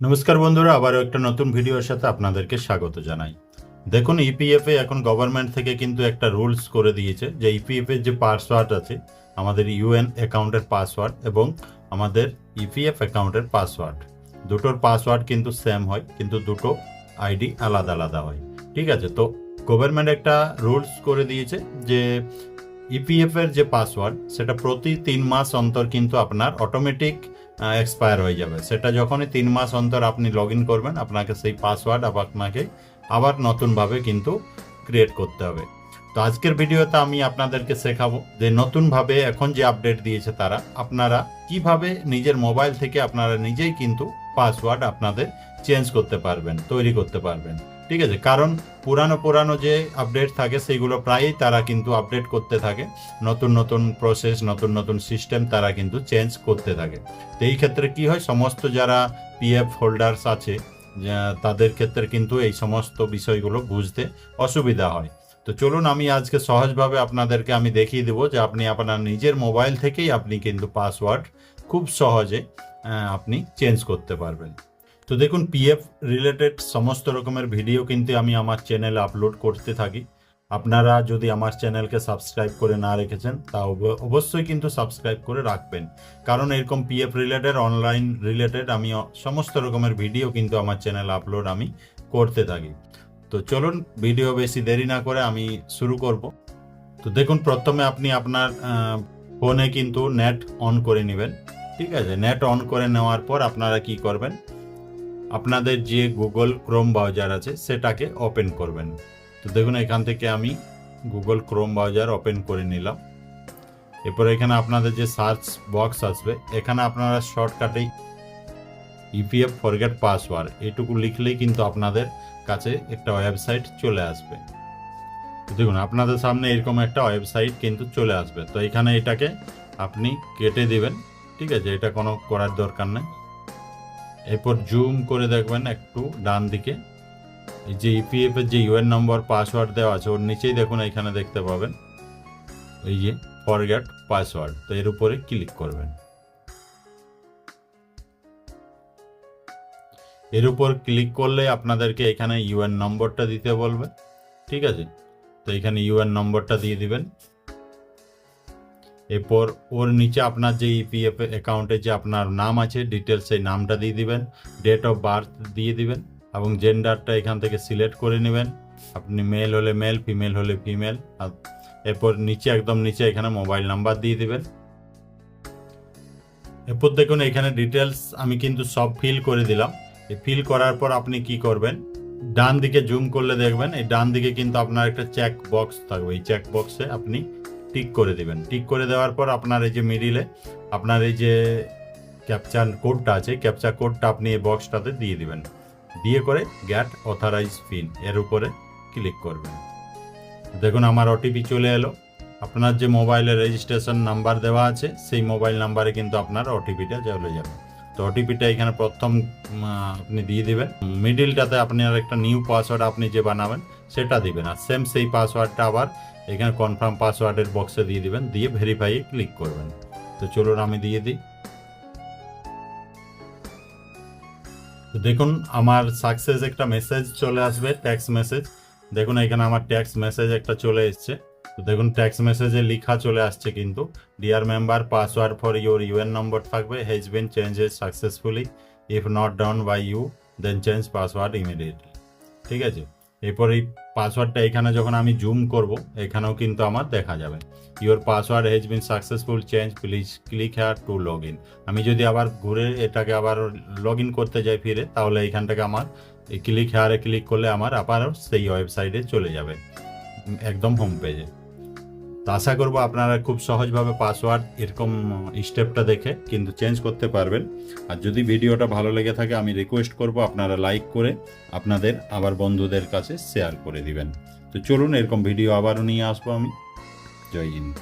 নমস্কার বন্ধুরা, আবারও একটা নতুন ভিডিওর সাথে আপনাদেরকে স্বাগত জানাই। দেখুন ইপিএফ এ এখন গভর্নমেন্ট থেকে কিন্তু একটা রুলস করে দিয়েছে যে ইপিএফ এর যে পাসওয়ার্ড আছে, আমাদের ইউএন অ্যাকাউন্টের পাসওয়ার্ড এবং আমাদের ইপিএফ অ্যাকাউন্টের পাসওয়ার্ড দুটোর পাসওয়ার্ড কিন্তু সেম হয়, কিন্তু দুটো আইডি আলাদা আলাদা হয়। ঠিক আছে, তো গভর্নমেন্ট একটা রুলস করে দিয়েছে যে ইপিএফ এর যে পাসওয়ার্ড সেটা প্রতি তিন মাস অন্তর কিন্তু আপনার অটোমেটিক এক্সপায়ার হয়ে যাবে। সেটা যখনই তিন মাস অন্তর আপনি লগ ইন করবেন, আপনাকে সেই পাসওয়ার্ড আপনাকে আবার নতুনভাবে কিন্তু ক্রিয়েট করতে হবে। তো আজকের ভিডিওতে আমি আপনাদেরকে শেখাবো যে নতুনভাবে এখন যে আপডেট দিয়েছে তারা, আপনারা কীভাবে নিজের মোবাইল থেকে আপনারা নিজেই কিন্তু পাসওয়ার্ড আপনাদের চেঞ্জ করতে পারবেন, তৈরি করতে পারবেন। ঠিক আছে, কারণ পুরানো পুরানো যে আপডেট থাকে সেইগুলো প্রায়ই তারা কিন্তু আপডেট করতে থাকে। নতুন নতুন প্রসেস নতুন নতুন সিস্টেম তারা কিন্তু চেঞ্জ করতে থাকে। তো এই ক্ষেত্রে কি হয়, সমস্ত যারা পিএফ হোল্ডার্স আছে তাদের ক্ষেত্রে কিন্তু এই সমস্ত বিষয়গুলো বুঝতে অসুবিধা হয়। তো চলুন আমি আজকে সহজভাবে আপনাদেরকে আমি দেখিয়ে দেবো যে আপনি আপনার নিজের মোবাইল থেকেই আপনি কিন্তু পাসওয়ার্ড খুব সহজে আপনি চেঞ্জ করতে পারবেন। তো দেখুন পিএফ রিলেটেড সমস্ত রকমের ভিডিও কিন্তু আমি আমার চ্যানেলে আপলোড করতে থাকি। আপনারা যদি আমার চ্যানেলকে সাবস্ক্রাইব করে না রেখেছেন, তা অব- অবশ্যই কিন্তু সাবস্ক্রাইব করে রাখবেন। কারণ এরকম পিএফ রিলেটেড অনলাইন রিলেটেড আমি সমস্ত রকমের ভিডিও কিন্তু আমার চ্যানেল আপলোড আমি করতে থাকি। তো চলুন ভিডিও বেশি দেরি না করে আমি শুরু করব। তো দেখুন, প্রথমে আপনি আপনার ফোনে কিন্তু নেট অন করে নেবেন। ঠিক আছে নেট অন করে নেওয়ার পর আপনারা কি করবেন? আপনাদের যে গুগল ক্রোম ব্রাউজার আছে, সেটাকে ওপেন করবেন। তো দেখুন, এখান থেকে আমি গুগল ক্রোম ব্রাউজার ওপেন করে নিলাম। এরপর এখানে আপনাদের যে সার্চ বক্স আসবে, এখানে আপনারা শর্টকাটে ইপিএফ ফরগেট পাসওয়ার্ড এটুকু লিখলেই কিন্তু আপনাদের কাছে একটা ওয়েবসাইট চলে আসবে। দেখুন, আপনাদের সামনে এরকম একটা ওয়েবসাইট কিন্তু চলে আসবে। তো এখানে এটাকে আপনি কেটে দিবেন, ঠিক আছে? এটা কোনো করার দরকার নেই। এরপর জুম করে দেখবেন একটু ডান দিকে। এই যে ইপিএফ এর যে ইউএন নম্বর পাসওয়ার্ড দেওয়া আছে, ওর নিচেই দেখুন, এখানে দেখতে পাবেন। এই যে ফরগেট পাসওয়ার্ড তো এর উপরে ক্লিক করবেন। এর উপর ক্লিক করলে আপনাদেরকে এখানে ইউএন নম্বরটা দিতে বলবে, ঠিক আছে? তো এখানে ইউএন নম্বরটা দিয়ে দিবেন। এরপর ওর নিচে আপনার যে ইপিএফ অ্যাকাউন্টে যে আপনার নাম আছে ডিটেলস সেই নামটা দিয়ে দিবেন ডেট অফ বার্থ দিয়ে দিবেন, এবং জেন্ডারটা এখান থেকে সিলেক্ট করে নেবেন। আপনি মেল হলে মেল ফিমেল হলে ফিমেল আর এরপর নিচে, একদম নিচে এখানে মোবাইল নাম্বার দিয়ে দিবেন। এরপর দেখুন এখানে ডিটেলস আমি কিন্তু সব ফিল করে দিলাম। এই ফিল করার পর আপনি কি করবেন? ডান দিকে জুম করলে দেখবেন, এই ডান দিকে কিন্তু আপনার একটা চেক বক্স থাকবে। এই চেক বক্সে আপনি টিক করে দিবেন। টিক করে দেওয়ার পর আপনার এই যে মিডিলে আপনার এই যে ক্যাপচার কোডটা আছে ক্যাপচার কোডটা আপনি এই বক্সটাতে দিয়ে দিবেন। দিয়ে করে গ্যাট অথরাইজ পিন এর উপরে ক্লিক করবেন। দেখুন, আমার ওটিপি চলে এলো। আপনার যে মোবাইলে রেজিস্ট্রেশন নাম্বার দেওয়া আছে, সেই মোবাইল নাম্বারে কিন্তু আপনার ওটিপিটা চলে যাবে। তো ওটিপিটা এখানে প্রথম আপনি দিয়ে দিবেন। মিডিলটাতে আপনি আর একটা নিউ পাসওয়ার্ড আপনি যে বানাবেন, সেটা দিবেন। আর সেম সেই পাসওয়ার্ডটা আবার এখানে কনফার্ম পাসওয়ার্ডের বক্সে দিয়ে দিবেন, দিয়ে ভেরিফাই ক্লিক করবেন। তো চলুন আমি দিয়ে দিই। দেখুন, আমার সাকসেস একটা মেসেজ চলে আসবে ট্যাক্স মেসেজ দেখুন, এখানে আমার ট্যাক্স মেসেজ একটা চলে এসছে। তো দেখুন ট্যাক্স মেসেজে লেখা চলে আসছে কিন্তু। Dear member password for your UN number থাকবে। Has been changes successfully if not done by you then change password immediately ঠিক আছে? এরপর এই পাসওয়ার্ডটা এখানে যখন আমি জুম করব, এখানেও কিন্তু আমার দেখা যাবে। Your password has been successful change please click here to log in আমি যদি আবার ঘুরে এটাকে আবার লগ ইন করতে যাই ফিরে, তাহলে এইখান থেকে আমার ক্লিক হেয়ারে ক্লিক করলে আমার আবার সেই ওয়েবসাইটে চলে যাবে, একদম হোম পেজে তো আশা করব আপনারা খুব সহজভাবে পাসওয়ার্ড এরকম স্টেপটা দেখে কিন্তু চেঞ্জ করতে পারবেন। আর যদি ভিডিওটা ভালো লেগে থাকে, আমি রিকোয়েস্ট করব আপনারা লাইক করে আপনাদের, আবার বন্ধুদের কাছে শেয়ার করে দিবেন। তো চলুন এরকম ভিডিও আবারও নিয়ে আসব আমি। জয় হিন্দ।